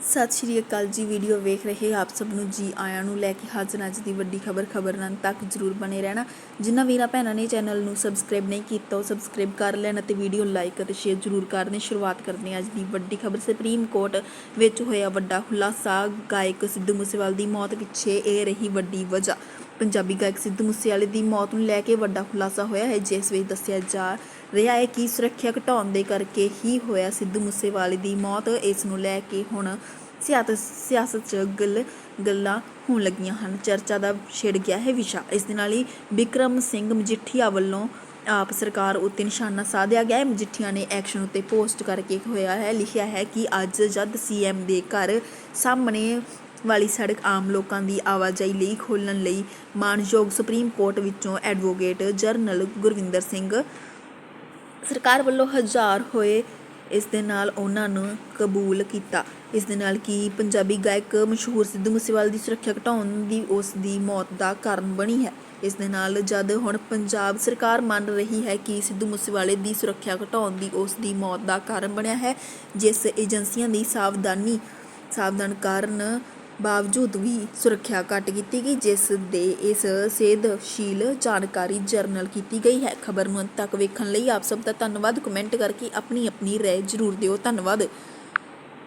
ਸਤਿ ਸ਼੍ਰੀ ਅਕਾਲ ਜੀ, ਵੀਡੀਓ ਵੇਖ ਰਹੇ ਆਪ ਸਭ ਨੂੰ ਜੀ ਆਇਆਂ ਨੂੰ ਲੈ ਕੇ ਹਾਜ਼ਰ ਅੱਜ ਦੀ ਵੱਡੀ ਖਬਰ, ਖਬਰਾਂ ਤੱਕ ਜਰੂਰ ਬਣੇ ਰਹਿਣਾ। ਜਿਨ੍ਹਾਂ ਵੀਰਾਂ ਭੈਣਾਂ ਨੇ ਚੈਨਲ ਨੂੰ ਸਬਸਕ੍ਰਾਈਬ ਨਹੀਂ ਕੀਤਾ, ਉਹ ਸਬਸਕ੍ਰਾਈਬ ਕਰ ਲੈਣ ਅਤੇ ਵੀਡੀਓ ਲਾਈਕ ਅਤੇ ਸ਼ੇਅਰ ਜਰੂਰ ਕਰਦੇ ਸ਼ੁਰੂਆਤ ਕਰਦੇ ਹਾਂ ਅੱਜ ਦੀ ਵੱਡੀ ਖਬਰ। ਸੁਪਰੀਮ ਕੋਰਟ ਵਿੱਚ ਹੋਇਆ ਵੱਡਾ ਖੁਲਾਸਾ, ਗਾਇਕ ਸਿੱਧੂ ਮੂਸੇਵਾਲੇ ਦੀ ਮੌਤ ਪਿੱਛੇ ਇਹ ਰਹੀ ਵੱਡੀ ਵਜ੍ਹਾ। ਪੰਜਾਬੀ ਗਾਇਕ ਸਿੱਧੂ ਮੂਸੇਵਾਲੇ ਦੀ ਮੌਤ ਨੂੰ ਲੈ ਕੇ ਵੱਡਾ ਖੁਲਾਸਾ ਹੋਇਆ ਹੈ, ਜਿਸ ਵਿੱਚ ਦੱਸਿਆ ਜਾ ਰਿਹਾ ਹੈ ਕਿ ਸੁਰੱਖਿਆ ਘਟਾਉਣ ਦੇ ਕਰਕੇ ਹੀ ਹੋਇਆ ਸਿੱਧੂ ਮੂਸੇਵਾਲੇ ਦੀ ਮੌਤ। ਇਸ ਨੂੰ ਲੈ ਕੇ ਹੁਣ ਸਿਆਸਤ ਸਿਆਸਤ 'ਚ ਗੱਲ, ਗੱਲਾਂ ਹੋਣ ਲੱਗੀਆਂ ਹਨ। ਚਰਚਾ ਦਾ ਛਿੜ ਗਿਆ ਹੈ ਵਿਸ਼ਾ। ਇਸ ਦੇ ਨਾਲ ਹੀ ਵਿਕਰਮ ਸਿੰਘ ਮਜੀਠੀਆ ਵੱਲੋਂ ਆਪ ਸਰਕਾਰ ਉੱਤੇ ਨਿਸ਼ਾਨਾ ਸਾਧਿਆ ਗਿਆ ਹੈ। ਮਜੀਠੀਆ ਨੇ ਐਕਸ਼ਨ ਉੱਤੇ ਪੋਸਟ ਕਰਕੇ ਹੋਇਆ ਹੈ, ਲਿਖਿਆ ਹੈ ਕਿ ਅੱਜ ਜਦ ਸੀਐਮ ਦੇ ਘਰ ਸਾਹਮਣੇ ਵਾਲੀ ਸੜਕ ਆਮ ਲੋਕਾਂ ਦੀ ਆਵਾਜਾਈ ਲਈ ਖੋਲ੍ਹਣ ਲਈ ਮਾਨਯੋਗ ਸੁਪਰੀਮ ਕੋਰਟ ਵਿੱਚੋਂ ਐਡਵੋਕੇਟ ਜਰਨਲ ਗੁਰਵਿੰਦਰ ਸਿੰਘ। ਸਰਕਾਰ ਵੱਲੋਂ ਹਜ਼ਾਰ ਹੋਏ ਇਸ ਦੇ ਨਾਲ ਉਹਨਾਂ ਨੂੰ ਕਬੂਲ ਕੀਤਾ। ਇਸ ਦੇ ਨਾਲ ਕਿ ਪੰਜਾਬੀ ਗਾਇਕ ਮਸ਼ਹੂਰ ਸਿੱਧੂ ਮੂਸੇਵਾਲੇ ਦੀ ਸੁਰੱਖਿਆ ਘਟਾਉਣ ਦੀ ਉਸ ਦੀ ਮੌਤ ਦਾ ਕਾਰਨ ਬਣੀ ਹੈ। ਇਸ ਦੇ ਨਾਲ ਜਦ ਹੁਣ ਪੰਜਾਬ ਸਰਕਾਰ ਮੰਨ ਰਹੀ ਹੈ ਕਿ ਸਿੱਧੂ ਮੂਸੇਵਾਲੇ ਦੀ ਸੁਰੱਖਿਆ ਘਟਾਉਣ ਦੀ ਉਸ ਦੀ ਮੌਤ ਦਾ ਕਾਰਨ ਬਣਿਆ ਹੈ, ਜਿਸ ਏਜੰਸੀਆਂ ਦੀ ਸਾਵਧਾਨੀ ਸਾਵਧਾਨ ਕਾਰਨ ਬਾਵਜੂਦ ਵੀ ਸੁਰੱਖਿਆ ਘੱਟ ਕੀਤੀ ਗਈ, ਜਿਸ ਦੇ ਇਸ ਸੇਧਸ਼ੀਲ ਜਾਣਕਾਰੀ ਜਰਨਲ ਕੀਤੀ ਗਈ ਹੈ। ਖਬਰ ਨੂੰ ਅੰਤ ਤੱਕ ਵੇਖਣ ਲਈ ਆਪ ਸਭ ਦਾ ਧੰਨਵਾਦ। ਕਮੈਂਟ ਕਰਕੇ ਆਪਣੀ ਆਪਣੀ ਰਾਏ ਜ਼ਰੂਰ ਦਿਓ। ਧੰਨਵਾਦ।